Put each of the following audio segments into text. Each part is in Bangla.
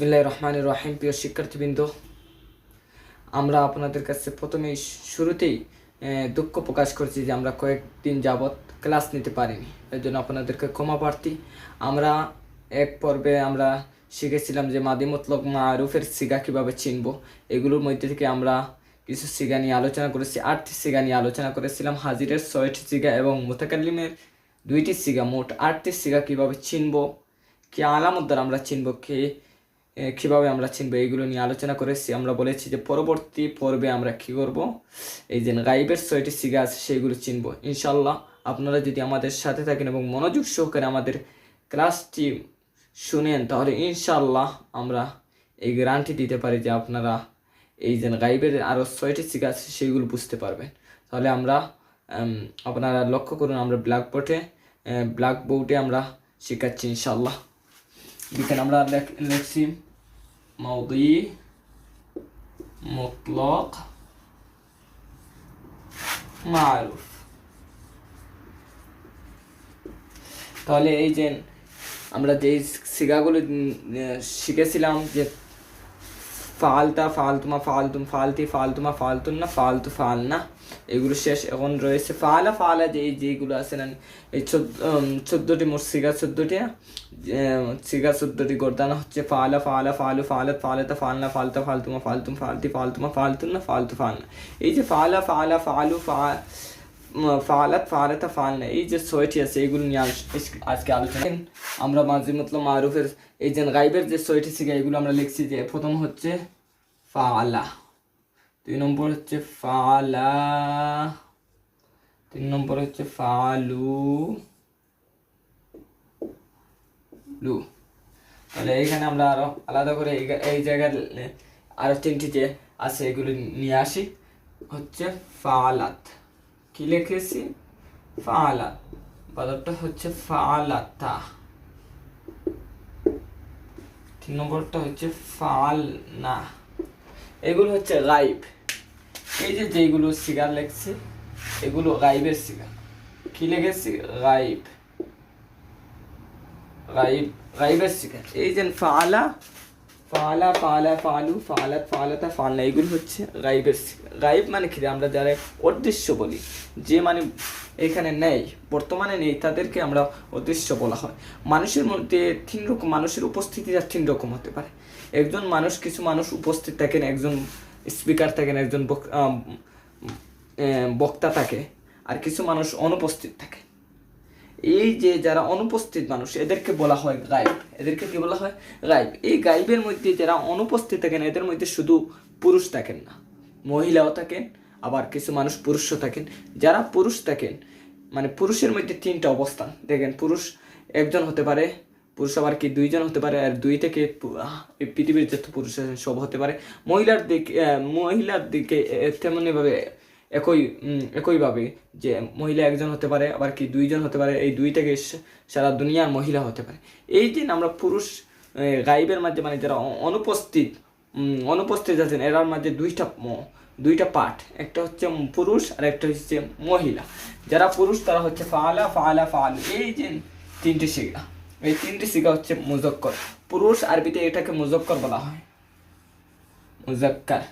বিসমিল্লাহ রহমান রহিম, প্রিয় শিক্ষার্থীবৃন্দ। আমরা আপনাদের কাছে প্রথমেই শুরুতেই দুঃখ প্রকাশ করছি যে আমরা কয়েকদিন যাবৎ ক্লাস নিতে পারিনি। এর জন্য আপনাদেরকে ক্ষমা প্রার্থী। আমরা এক পর্বে আমরা শিখেছিলাম যে মাদি মতলক মারুফের সিগা কীভাবে চিনব। এগুলোর মধ্যে থেকে আমরা কিছু সিগা নিয়ে আলোচনা করেছি, আটটি সিগা নিয়ে আলোচনা করেছিলাম। হাজিরের ছয়টি সিগা এবং মোতাকাল্লিমের দুইটি সিগা। মোট আটটি সিগা কীভাবে চিনব? কি আলামত আমরা চিনব? কে কীভাবে আমরা চিনব? এইগুলো নিয়ে আলোচনা করেছি। আমরা বলেছি যে পরবর্তী পর্বে আমরা কি করব? এই যে গাইবের ছয়টি সিগা আছে, সেইগুলো চিনব। ইনশাল্লাহ আপনারা যদি আমাদের সাথে থাকেন এবং মনোযোগ সহকারে আমাদের ক্লাসটি শুনেন, তাহলে ইনশাল্লাহ আমরা এই গ্যারান্টি দিতে পারি যে আপনারা এই যে গাইবের আরও ছয়টি সিগা আছে, সেইগুলো বুঝতে পারবেন। তাহলে আমরা আপনারা লক্ষ্য করুন, আমরা ব্ল্যাকবোর্ডে ব্ল্যাকবোর্ডে আমরা শেখাচ্ছি ইনশাল্লাহ দেখেন আমরা লেখ- লিখছি মাউদি مطلق معروف তাহলে এই যে আমরা যে আহ, শিখেছিলাম যে ফালতা ফালতুমা ফালতুম ফালতি ফালতুমা ফালতুন না ফালতু ফাল না এগুলো শেষ এখন রয়েছে। ফালা ফালা যে যেগুলো আছে না এই চোদ্দ চোদ্দোটি মোট সিগা চোদ্দোটি না? যে, সিগা চোদ্দোটি গর্দানা হচ্ছে ফালা ফালা ফালু ফালাত ফালাতা ফালনা ফালতা ফালতুমা ফালতুম ফালতি ফালতুমা ফালতুন না ফালতু ফালনা। এই যে ফালা ফালা ফালু ফা ফালাত ফালাতা ফালনা এই যে ছয়টি আছে এইগুলো নিয়ে আজকে আলোচনা আমরা মাঝে মতলব মারুফের এই যে গাইবের যে ছয়টি সিগা এগুলো আমরা লিখছি যে প্রথম হচ্ছে ফালা দুই নম্বর হচ্ছে ফালা তিন নম্বর হচ্ছে ফালু লু। তাহলে এইখানে আমরা আরও আলাদা করে এই জায়গার এ, আরও তিনটি যে আছে এগুলো নিয়ে আসি। হচ্ছে ফালাত। কি লিখেছি? ফালাত। পদটা হচ্ছে ফালাতা। নম্বরটা হচ্ছে ফাল না এগুলো হচ্ছে গাইব এই যে যেগুলো সিগার লেখছে এগুলো গাইবের সিগার। কি লেগেছে? গাইব গাইব গাইবের সিগার। এই যে ফালা ফালা ফালা, ফালু ফালাত ফালাতা, ফালনা, এগুলো হচ্ছে গাইবের গাইব মানে কি? আমরা যারা অদৃশ্য বলি, যে মানে এখানে নেই, বর্তমানে নেই, তাদেরকে আমরা অদৃশ্য বলা হয়। মানুষের মধ্যে তিন রকম, মানুষের উপস্থিতি উপস্থিতিটা তিন রকম হতে পারে। একজন মানুষ, কিছু মানুষ উপস্থিত থাকেন, একজন স্পিকার থাকেন, একজন বক- বক্তা থাকে, আর কিছু মানুষ অনুপস্থিত থাকে। এই যে যারা অনুপস্থিত মানুষ, এদেরকে বলা হয় গাইব এদেরকে কি বলা হয়? গাইব এই গাইবের মধ্যে যারা অনুপস্থিত থাকেন, এদের মধ্যে শুধু পুরুষ থাকেন না, মহিলাও থাকেন, আবার কিছু মানুষ পুরুষও থাকেন। যারা পুরুষ থাকেন মানে পুরুষের মধ্যে তিনটা অবস্থান। দেখেন, পুরুষ একজন হতে পারে, পুরুষ আবার কি দুইজন হতে পারে, আর দুই থেকে পৃথিবীর যত পুরুষ আছে সব হতে পারে। মহিলার দিকে মহিলার দিকে তেমনইভাবে একই একইভাবে যে মহিলা একজন হতে পারে, আবার কি দুইজন হতে পারে, এই দুই থেকে সারা দুনিয়ার মহিলা হতে পারে। এই দিন আমরা পুরুষ গাইবের মাঝে মানে যারা অনুপস্থিত অনুপস্থিত আছেন, এরার মাঝে দুইটা দুইটা পার্ট একটা হচ্ছে পুরুষ, আর একটা হচ্ছে মহিলা। যারা পুরুষ, তারা হচ্ছে ফালা ফালা, ফাল। এই যে তিনটি শিখা এই তিনটি শিখা হচ্ছে মুজক্কর পুরুষ আরবিতে এটাকে মুজক্কর বলা হয়। মুজাক্কার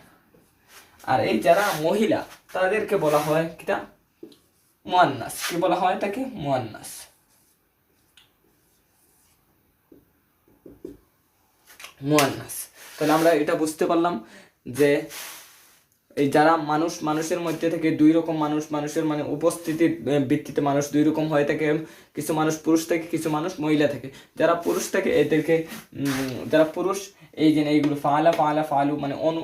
আর এই যারা মহিলা, তাদেরকে বলা হয় কিটা? মোয়ান্নাস। কি বলা হয় তাকে মোয়ান্নাস। মোয়ান্নাস। তাহলে আমরা এটা বুঝতে পারলাম যে এই যারা মানুষ, মানুষের মধ্যে থেকে দুই রকম মানুষ, মানুষের মানে উপস্থিতির ভিত্তিতে মানুষ দুই রকম হয়ে থাকে, কিছু মানুষ পুরুষ থাকে, কিছু মানুষ মহিলা থাকে। যারা পুরুষ থাকে, এদেরকে যারা পুরুষ, এই যে এইগুলো ফালা ফালা, ফালু মানে অনু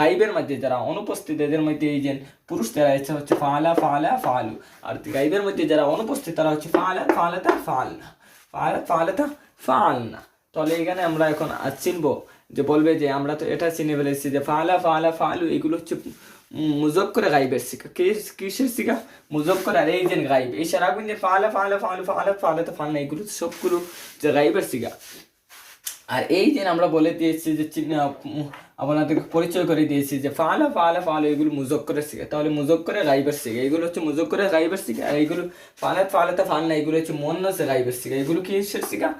গাইবের মধ্যে যারা অনুপস্থিত, এদের মধ্যে এই যে পুরুষ যারা ইচ্ছা হচ্ছে ফালা ফালা, ফালু। আর গাইবের মধ্যে যারা অনুপস্থিত, তারা হচ্ছে ফালা, ফালাতা, ফালনা। ফালা, ফালাতা, ফালনা। তাহলে এখানে আমরা এখন চিনবো যে বলবে যে আমরা তো এটা চিনে ফেলেছি যে ফালা ফালা, ফালু, এগুলো হচ্ছে মুজব করে গাইবের শিখা কিসের শিখা মুজব করে আর এই যে গাইব। এই সারা যে ফালা ফালা, ফালু, ফালা ফালা, তো ফালনা এগুলো সবগুলো যে গাইবের শিখা আর এই যে আমরা বলে দিয়েছি যে আপনাদেরকে পরিচয় করে দিয়েছি যে ফালা ফালা ফালা, এগুলো মুজক করে শিখে তাহলে মুজক করে গাইবার শিখে এগুলো হচ্ছে মুজক করে গাইবার শিখে আর এইগুলো ফালাত ফালাতে ফাল না এগুলো হচ্ছে মন্নসে গাইবার শিখে এগুলো কি শিখা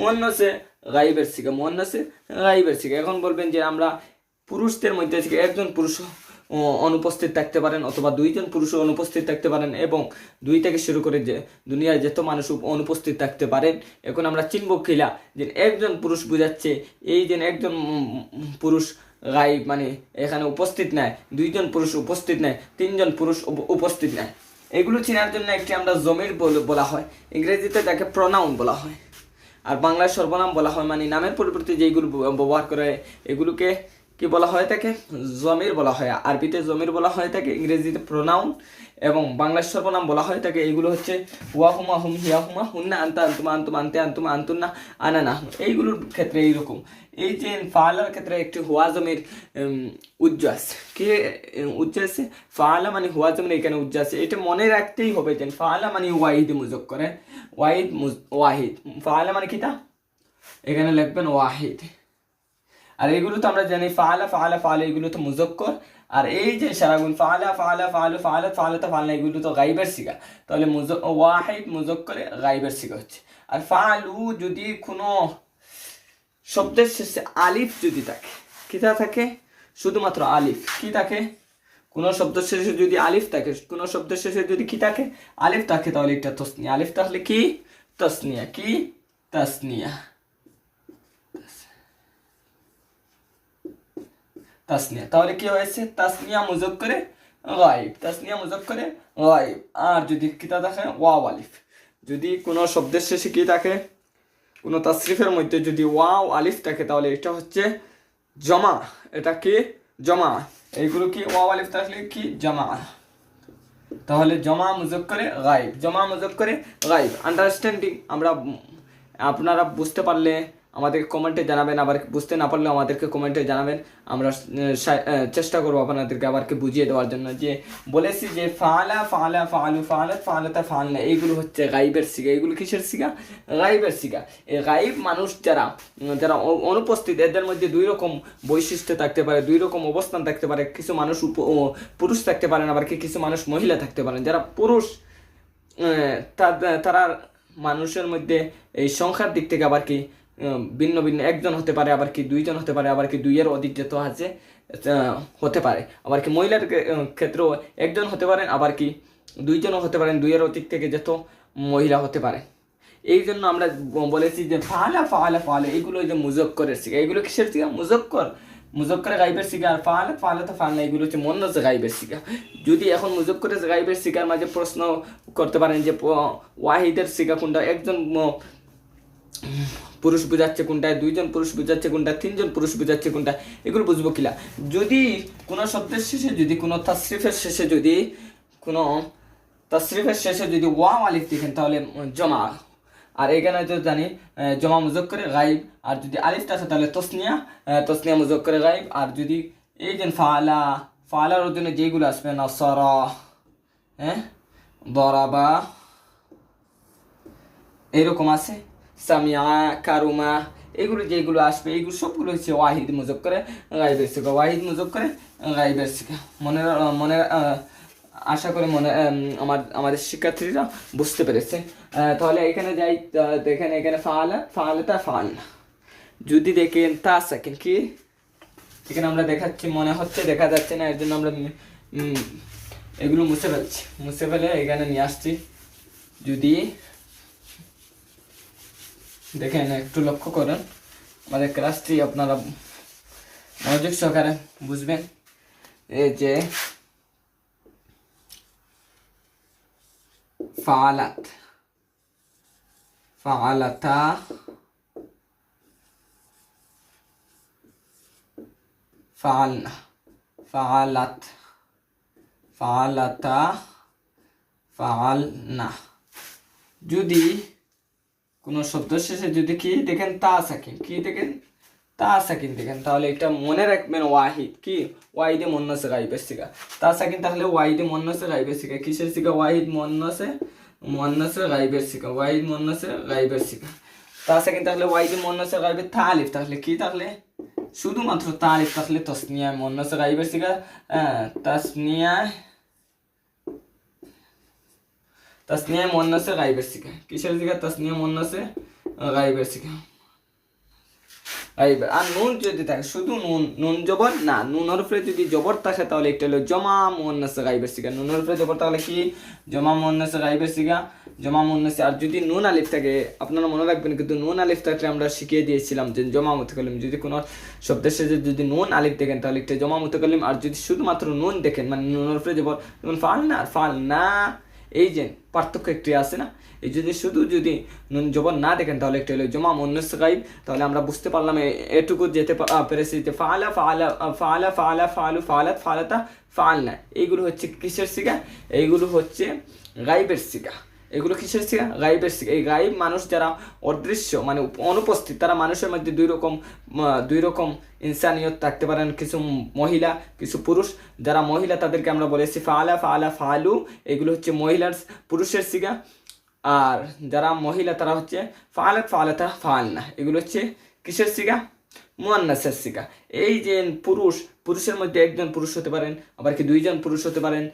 মন্নসে গাইবের শিখা মোয়ান্নাসে গাইবের শিখা। এখন বলবেন যে আমরা পুরুষদের মধ্যে থেকে একজন পুরুষ অনুপস্থিত থাকতে পারেন অথবা দুইজন পুরুষ অনুপস্থিত থাকতে পারেন এবং দুই থেকে শুরু করে যে দুনিয়ায় যত মানুষ অনুপস্থিত থাকতে পারেন, এখন আমরা চিনব খিলা যে একজন পুরুষ বুঝাচ্ছে, এই যে একজন পুরুষ গাইব মানে এখানে উপস্থিত নেয় দুইজন পুরুষ উপস্থিত নেয় তিনজন পুরুষ উপ- উপস্থিত নেয় এগুলো চেনার জন্য একটি আমরা জমির বলা হয়। ইংরেজিতে তাকে প্রনাউন বলা হয়। আর বাংলায় সর্বনাম বলা হয় মানে নামের পরিবর্তে যেগুলো ব্যবহার করে, এগুলোকে কি বলা হয় তাকে? জমির বলা হয়। আরবিতে জমির বলা হয় তাকে, ইংরেজিতে প্রোনাউন এবং বাংলার সর্বনাম বলা হয় তাকে। এইগুলো হচ্ছে হুয়া হুমা হুম হিয়া হুমা হুন্না আন্তা আন্তুমা আন্তুমা আন্তে আন্তুমা আন্তুন্না আনা না এইগুলোর ক্ষেত্রে এইরকম। এই যে ফালার ক্ষেত্রে একটি হুয়া জমির উম, উজ্জ আছে। কে উম, উজ্জ আছে? ফালা মানে হুয়া জমির এখানে উজ্জ আছে। এটা মনে রাখতেই হবে যে ফালা মানে ওয়াহিদ মুজক করে ওয়াহিদ ওয়াহিদ। ফালা মানে কিতা এখানে লিখবেন ওয়াহিদ। আর এগুলো তো আমরা জানি ফালা ফালা ফালা এগুলো তো মুজক্কর। আর এই যে সারাগুন ফালা ফালা, ফালু, ফালা ফালা তো ফালা এগুলো তো গাইবের শিখা তাহলে ওয়াহিদ মুজক্করে গাইবের শিখা হচ্ছে। আর ফালু যদি কোনো শব্দের শেষে আলিফ যদি থাকে কিতা থাকে? শুধুমাত্র আলিফ। কি থাকে? কোনো শব্দ শেষে যদি আলিফ থাকে, কোনো শব্দের শেষে যদি কি থাকে? আলিফ থাকে, তাহলে এটা তসনিয়া। আলিফ তাহলে কি? তসনিয়া। কি? তসনিয়া। তাসনিয়া। তাহলে কি হয়েছে? তাসনিয়া মুজব করে গাইব তাসনিয়া মুজব করে গাইব আর যদি কিতা থাকে ওয়াও আলিফ। যদি কোনো শব্দের শেষে কি থাকে? কোনো তাসরিফের মধ্যে যদি ওয়াও আলিফ থাকে, তাহলে এটা হচ্ছে জমা। এটা কি? জমা। এইগুলো কি ওয়াও আলিফ থাকলে কি? জমা। তাহলে জমা মুজব করে গাইব জমা মুজক করে গাইব আন্ডারস্ট্যান্ডিং আমরা, আপনারা বুঝতে পারলে আমাদেরকে কমেন্টে জানাবেন। আবার বুঝতে না পারলেও আমাদেরকে কমেন্টে জানাবেন। আমরা চেষ্টা করব আপনাদেরকে আবারকে বুঝিয়ে দেওয়ার জন্য যে, বলেছি যে, ফালা ফালা, ফালু ফালাত ফালাতা ফালনা এইগুলো হচ্ছে গাইবের শিখা এইগুলো কিসের শিখা গাইবের শিখা এই গাইব মানুষ যারা যারা অনুপস্থিত, এদের মধ্যে দুই রকম বৈশিষ্ট্য থাকতে পারে, দুই রকম অবস্থান থাকতে পারে। কিছু মানুষ পুরুষ থাকতে পারেন, আবার কিছু মানুষ মহিলা থাকতে পারেন। যারা পুরুষ তারা মানুষের মধ্যে এই সংখ্যার দিক থেকে আবার কি ভিন্ন ভিন্ন, একজন হতে পারে, আবার কি দুইজন হতে পারে, আবার কি দুইয়ের অধিক যত আছে হতে পারে। আবার কি মহিলার ক্ষেত্রেও একজন হতে পারেন, আবার কি দুইজনও হতে পারেন দুইয়ের অধিক থেকে যত মহিলা হতে পারে। এই জন্য আমরা বলেছি যে ফালা ফালা ফালা ওই যে মুজক্করের শিখা এগুলো কিসের শিখা মুজক্কর। মুজক্করে গাইবের শিখা আর ফালা ফালা তো ফালা এগুলো হচ্ছে মন্নস গাইবের শিখা যদি এখন মুজক্করের গাইবের শিখার মাঝে প্রশ্ন করতে পারেন যে ওয়াহিদের শিখা কোনটা? একজন পুরুষ বোঝাচ্ছে কোনটায় দুইজন, পুরুষ বোঝাচ্ছে কোনটা তিনজন, পুরুষ বোঝাচ্ছে কোনটা এগুলো বুঝব কিলা। যদি কোনো শব্দের শেষে যদি, কোনো তাসরিফের শেষে যদি, কোনো তাসরিফের শেষে যদি ওয়াও আলিফ দেখেন, তাহলে জমা। আর এখানে তো জানি জমা মুজক করে গাইব আর যদি আলিফটা আছে তাহলে তসনিয়া তসনিয়া মুজক করে গাইব আর যদি এই যে ফালা, ফালার জন্য যেগুলো আসবে, নসর হ্যাঁ বরাবা, এরকম আছে। সামিয়া, কারুমা, এগুলো যেগুলো আসবে এইগুলো সবগুলো হচ্ছে ওয়াহিদ মুজব করে গাইবের শিখা। ওয়াহিদ মুজব করে গাইবের শিখা। মনে মনে আশা করে মনে আমার, আমাদের শিক্ষার্থীরা বুঝতে পেরেছে। তাহলে এখানে যাই দেখেন এখানে ফাল ফালা ফালাতা ফাল। যদি দেখেন তা সেকেন্ড কি? এখানে আমরা দেখাচ্ছি, মনে হচ্ছে, দেখা যাচ্ছে না, এর জন্য আমরা এগুলো মুছে ফেলছি। মুছে ফেলে এখানে নিয়ে আসছি। যদি দেখেন, একটু লক্ষ্য করেন। আমাদের ক্লাসটি আপনারা মনোযোগ সহকারে বুঝবেন। এই যে, ফালাত। ফালাতা। ফালনা ফালাত। ফালাতা। ফালনা। যদি কোনো শব্দ শেষে যদি কি দেখেন তা সাকিন, কি দেখেন? তা সাকিন দেখেন, তাহলে এটা মনে রাখবেন ওয়াহিদ, কি? ওয়াহিদে মন্নসে গাইবের শিখা তা সাকিন, তাহলে ওয়াহিদে মন্নসে গাইবের শিখা কিসের শিখা? ওয়াহিদ মন্নসে মন্নসে গাইবের শিখা ওয়াহিদ মন্নসে গাইবের শিখা তা সাকিন, তাহলে ওয়াহিদে মন্নসে গাইবের তালিফ, তাহলে কি তাহলে? শুধুমাত্র তালিফ, তাহলে তসনিয়ায় মন্নসে গাইবের শিখা হ্যাঁ তসনিয়ায় তসনিয়া মন্নসে গাইবের শিখা। কিসের শিখা? তসনিয়া মন্নসে গাইবের শিখা। গাইব আর নুন যদি থাকে, শুধু নুন নুন জবর? না, নুনের উপরে যদি জবর থাকে, তাহলে একটা হলো জমা মুন্নাসে গাইবের সিগা নুনের উপরে জবর তাহলে কি? জমা মুন্নাসে গাইবের সিগা জমা মুন্নাসে আর যদি নুন আলিফ থাকে, আপনারা মনে রাখবেন কিন্তু নুন আলিফ থাকলে আমরা শিখিয়ে দিয়েছিলাম যে জমা মুতাকাল্লিম যদি কোনো শব্দের সাথে যদি নুন আলিফ দেখেন, তাহলে একটা জমা মুতাকাল্লিম আর যদি শুধুমাত্র নুন দেখেন মানে নুনের উপরে জবর, যেমন ফাল না ফাল না এই যে পার্থক্য একটি আছে না? এই যদি শুধু যদি নুন জবর না দেখেন, তাহলে একটু হলো জমা মন্নস গাইব তাহলে আমরা বুঝতে পারলাম এটুকু যেতে পেরেছি যে ফালা ফালা ফালা ফালা, ফালু ফালাত ফালাতা ফাল না এইগুলো হচ্ছে কিসের শিকা এইগুলো হচ্ছে গাইবের সিগা এগুলো কিসের সিগা গাইবের শিখা এই গাইব মানুষ যারা অদৃশ্য মানে অনুপস্থিত, তারা মানুষের মধ্যে দুই রকম দুই রকম ইনসানিয়ত থাকতে পারেন। কিছু মহিলা, কিছু পুরুষ। যারা মহিলা, তাদেরকে আমরা বলেছি ফালা ফালা, ফালু। এগুলো হচ্ছে মহিলার পুরুষের সিগা আর যারা মহিলা, তারা হচ্ছে ফালাত ফালাতা ফাল না এগুলো হচ্ছে কিসের সিগা মুয়ান্নাসের সিগা এই যে পুরুষ, পুরুষের মধ্যে একজন পুরুষ হতে পারেন, আবার কি দুইজন পুরুষ হতে পারেন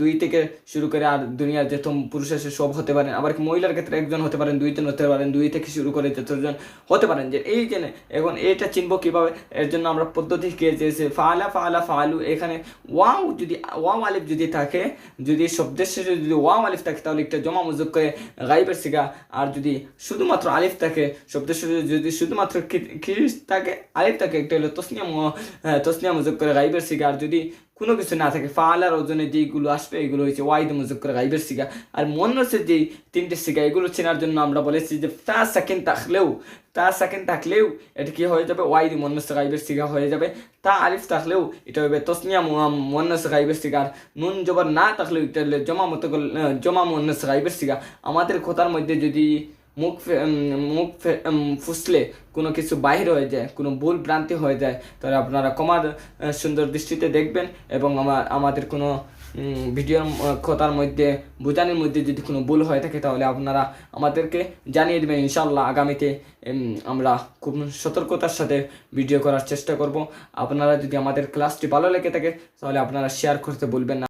দুই থেকে শুরু করে আর দুনিয়ার যত পুরুষ আছে সব হতে পারেন। আবার মহিলার ক্ষেত্রে একজন হতে পারেন দুইজন হতে পারেন, দুই থেকে শুরু করে যতজন হতে পারেন। যে এই যে এখন এটা চিনব কীভাবে? এর জন্য আমরা পদ্ধতি খেয়েছি ফালা ফালা ফালু, এখানে ওয়াও যদি, ওয়াও আলিফ যদি থাকে, যদি শব্দের শেষে যদি ওয়াও আলিফ থাকে, তাহলে একটা জমা মুজুক করে গাইবের শিখা। আর যদি শুধুমাত্র আলিফ থাকে, শব্দের শেষে যদি শুধুমাত্র কি থাকে, আলিফ থাকে, একটা হলো তসনিয়া তসনিয়া মুজুক করে গাইবের সিগা আর যদি কোনো কিছু না থাকে। ফালার ওজনে যেইগুলো আসবে, এগুলো হচ্ছে ওয়াইদ মুজুক করে গাইবের সিগা। আর মনসের যেই তিনটে সিগা, এগুলো চেনার জন্য আমরা বলেছি যে তা সেকেন্ড থাকলেও, তা সেকেন্ড থাকলেও এটা কি হয়ে যাবে? ওয়াইদ মনস গাইবের সিগা হয়ে যাবে। তা আলিফ থাকলেও এটা হবে তসনিয়া মনস গাইবের সিগা। আর নুন জবর না থাকলেও এটা জমা মতো জমা মনস গাইবের সিগা। আমাদের কথার মধ্যে যদি মুখ মুখ ফুসলে কোনো কিছু বাহির হয়ে যায়, কোনো ভুল ভ্রান্তি হয়ে যায়, তাহলে আপনারা কমার সুন্দর দৃষ্টিতে দেখবেন এবং আমার, আমাদের কোনো ভিডিওর কথার মধ্যে, বোঝানোর মধ্যে যদি কোনো ভুল হয়ে থাকে, তাহলে আপনারা আমাদেরকে জানিয়ে দেবেন ইনশাল্লাহ আগামীতে আমরা খুব সতর্কতার সাথে ভিডিও করার চেষ্টা করব। আপনারা যদি আমাদের ক্লাসটি ভালো লেগে থাকে, তাহলে আপনারা শেয়ার করতে বলবেন না।